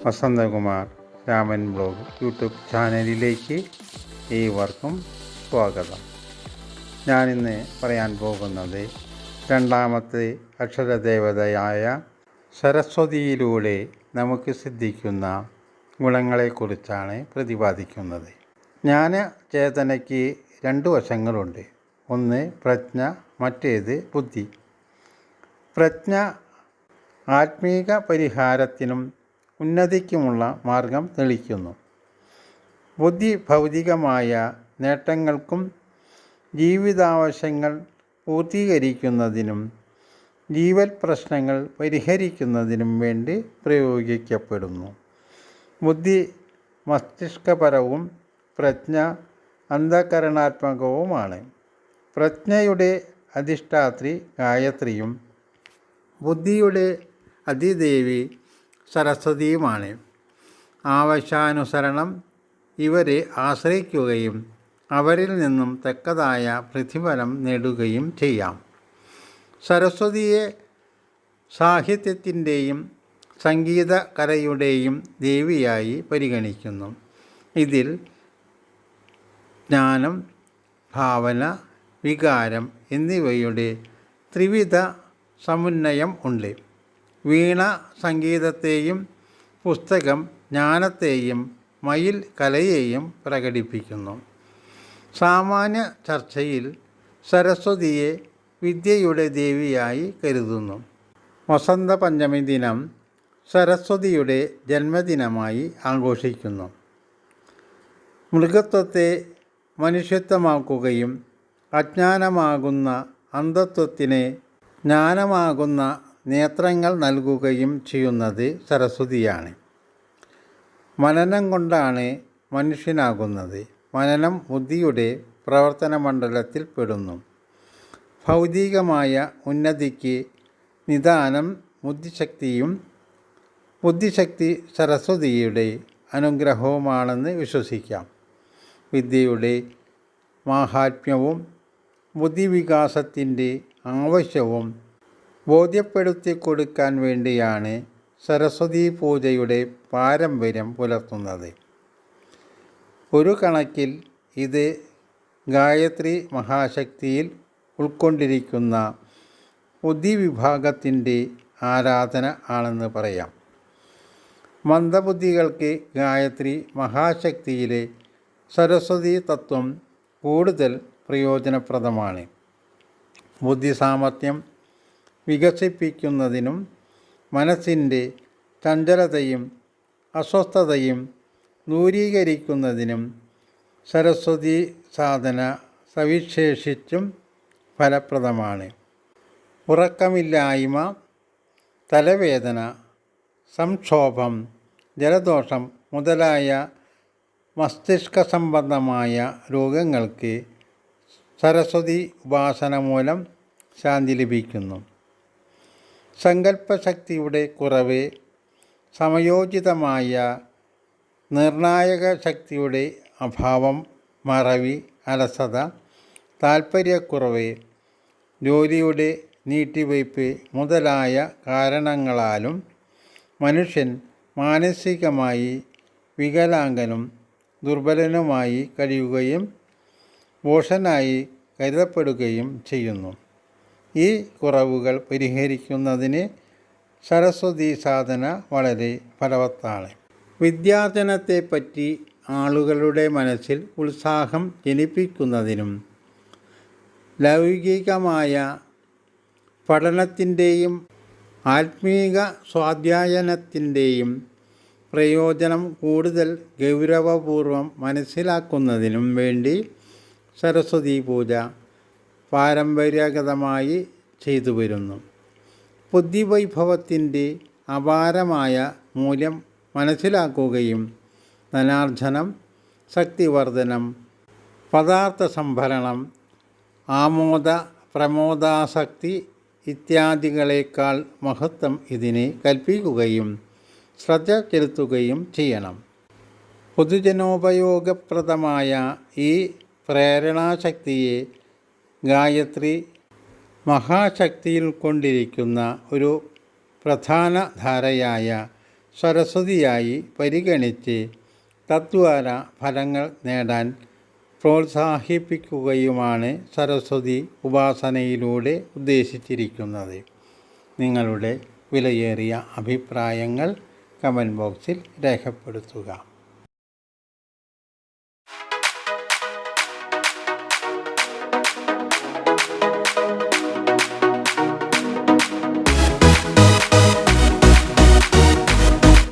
Vasanthakumar Raman blog YouTube ചാനലിലേക്ക് ഏവർക്കും സ്വാഗതം. ഞാനിന്ന് പറയാൻ പോകുന്നത് രണ്ടാമത്തെ അക്ഷരദേവതയായ സരസ്വതിയിലൂടെ നമുക്ക് സിദ്ധിക്കുന്ന ഗുണങ്ങളെക്കുറിച്ചാണ് പ്രതിപാദിക്കുന്നത്. ജ്ഞാന ചേതനയ്ക്ക് രണ്ട് വശങ്ങളുണ്ട്. ഒന്ന് പ്രജ്ഞ മറ്റേത് ബുദ്ധി. പ്രജ്ഞ ആത്മീക പരിഹാരത്തിനും ഉന്നതിക്കുമുള്ള മാർഗം തെളിക്കുന്നു ബുദ്ധി ഭൗതികമായ നേട്ടങ്ങൾക്കും ജീവിതാവശ്യങ്ങൾ പൂർത്തീകരിക്കുന്നതിനും ജീവൽ പ്രശ്നങ്ങൾ പരിഹരിക്കുന്നതിനും വേണ്ടി പ്രയോഗിക്കപ്പെടുന്നു. ബുദ്ധി മസ്തിഷ്കപരവും പ്രജ്ഞ അന്ധകരണാത്മകവുമാണ്. പ്രജ്ഞയുടെ അധിഷ്ഠാത്രി ഗായത്രിയും ബുദ്ധിയുടെ അതിദേവി സരസ്വതിയുമാണ്. ആവശ്യാനുസരണം ഇവരെ ആശ്രയിക്കുകയും അവരിൽ നിന്നും തക്കതായ പ്രതിഫലം നേടുകയും ചെയ്യാം. സരസ്വതിയെ സാഹിത്യത്തിന്റെയും സംഗീതകലയുടെയും ദേവിയായി പരിഗണിക്കുന്നു. ഇതിൽ ജ്ഞാനം ഭാവന വികാരം എന്നിവയുടെ ത്രിവിധ സമുന്നയം ഉണ്ട്. വീണ സംഗീതത്തെയും പുസ്തകം ജ്ഞാനത്തെയും മയിൽ കലയെയും പ്രകടിപ്പിക്കുന്നു. സാമാന്യ ചർച്ചയിൽ സരസ്വതിയെ വിദ്യയുടെ ദേവിയായി കരുതുന്നു. വസന്ത പഞ്ചമി ദിനം സരസ്വതിയുടെ ജന്മദിനമായി ആഘോഷിക്കുന്നു. മൃഗത്വത്തെ മനുഷ്യത്വമാക്കുകയും അജ്ഞാനമാകുന്ന അന്ധത്വത്തിനെ ജ്ഞാനമാകുന്ന നേത്രങ്ങൾ നൽകുകയും ചെയ്യുന്നത് സരസ്വതിയാണ്. മനനം കൊണ്ടാണ് മനുഷ്യനാകുന്നത്. മനനം ബുദ്ധിയുടെ പ്രവർത്തന മണ്ഡലത്തിൽ പെടുന്നു. ഭൗതികമായ ഉന്നതിക്ക് നിദാനം ബുദ്ധിശക്തിയും ബുദ്ധിശക്തി സരസ്വതിയുടെ അനുഗ്രഹവുമാണെന്ന് വിശ്വസിക്കാം. വിദ്യയുടെ മാഹാത്മ്യവും ബുദ്ധിവികാസത്തിന്റെ ആവശ്യവും ബോധ്യപ്പെടുത്തി കൊടുക്കാൻ വേണ്ടിയാണ് സരസ്വതി പൂജയുടെ പാരമ്പര്യം പുലർത്തുന്നത്. ഒരു കണക്കിൽ ഇത് ഗായത്രി മഹാശക്തിയിൽ ഉൾക്കൊണ്ടിരിക്കുന്ന ബുദ്ധിവിഭാഗത്തിന്റെ ആരാധന ആണെന്ന് പറയാം. മന്ദബുദ്ധികൾക്ക് ഗായത്രി മഹാശക്തിയിലെ സരസ്വതി തത്വം കൂടുതൽ പ്രയോജനപ്രദമാണ്. ബുദ്ധി സാമർഥ്യം വികസിപ്പിക്കുന്നതിനും മനസ്സിന്റെ ചഞ്ചലതയും അസ്വസ്ഥതയും ദൂരീകരിക്കുന്നതിനും സരസ്വതി സാധന സവിശേഷിച്ചും ഫലപ്രദമാണ്. ഉറക്കമില്ലായ്മ തലവേദന സംക്ഷോഭം ജലദോഷം മുതലായ മസ്തിഷ്ക സംബന്ധമായ രോഗങ്ങൾക്ക് സരസ്വതി ഉപാസന മൂലം ശാന്തി ലഭിക്കുന്നു. സങ്കല്പശക്തിയുടെ കുറവ് സമയോചിതമായ നിർണായക ശക്തിയുടെ അഭാവം മറവി അലസത താൽപ്പര്യക്കുറവ് ജോലിയുടെ നീട്ടിവയ്പ് മുതലായ കാരണങ്ങളാലും മനുഷ്യൻ മാനസികമായി വികലാംഗനും ദുർബലനുമായി കഴിയുകയും ബോഷനായി കരുതപ്പെടുകയും ചെയ്യുന്നു. ഈ കുറവുകൾ പരിഹരിക്കുന്നതിന് സരസ്വതി സാധന വളരെ ഫലവത്താണ് വിദ്യാർജനത്തെപ്പറ്റി ആളുകളുടെ മനസ്സിൽ ഉത്സാഹം ജനിപ്പിക്കുന്നതിനും ലൗകികമായ പഠനത്തിന്റെയും ആത്മീക സ്വാധ്യായനത്തിന്റെയും പ്രയോജനം കൂടുതൽ ഗൗരവപൂർവം മനസ്സിലാക്കുന്നതിനും വേണ്ടി സരസ്വതി പൂജ പാരമ്പര്യാഗതമായി ചെയ്തു വരുന്നു. ബുദ്ധിവൈഭവത്തിന്റെ അപാരമായ മൂല്യം മനസ്സിലാക്കുകയും ധനാർജനം ശക്തിവർദ്ധനം പദാർത്ഥ സംഭരണം ആമോദ പ്രമോദാസക്തി ഇത്യാദികളേക്കാൾ മഹത്വം ഇതിനെ കൽപ്പിക്കുകയും ശ്രദ്ധ ചെലുത്തുകയും ചെയ്യണം. പൊതുജനോപയോഗപ്രദമായ ഈ പ്രേരണാശക്തിയെ ഗായത്രി മഹാശക്തിയിൽ കൊണ്ടിരിക്കുന്ന ഒരു പ്രധാന ധാരയായ സരസ്വതിയായി പരിഗണിച്ച് തദ്വാര ഫലങ്ങൾ നേടാൻ പ്രോത്സാഹിപ്പിക്കുകയുമാണ് സരസ്വതി ഉപാസനയിലൂടെ ഉദ്ദേശിച്ചിരിക്കുന്നത്. നിങ്ങളുടെ വിലയേറിയ അഭിപ്രായങ്ങൾ കമന്റ് ബോക്സിൽ രേഖപ്പെടുത്തുക.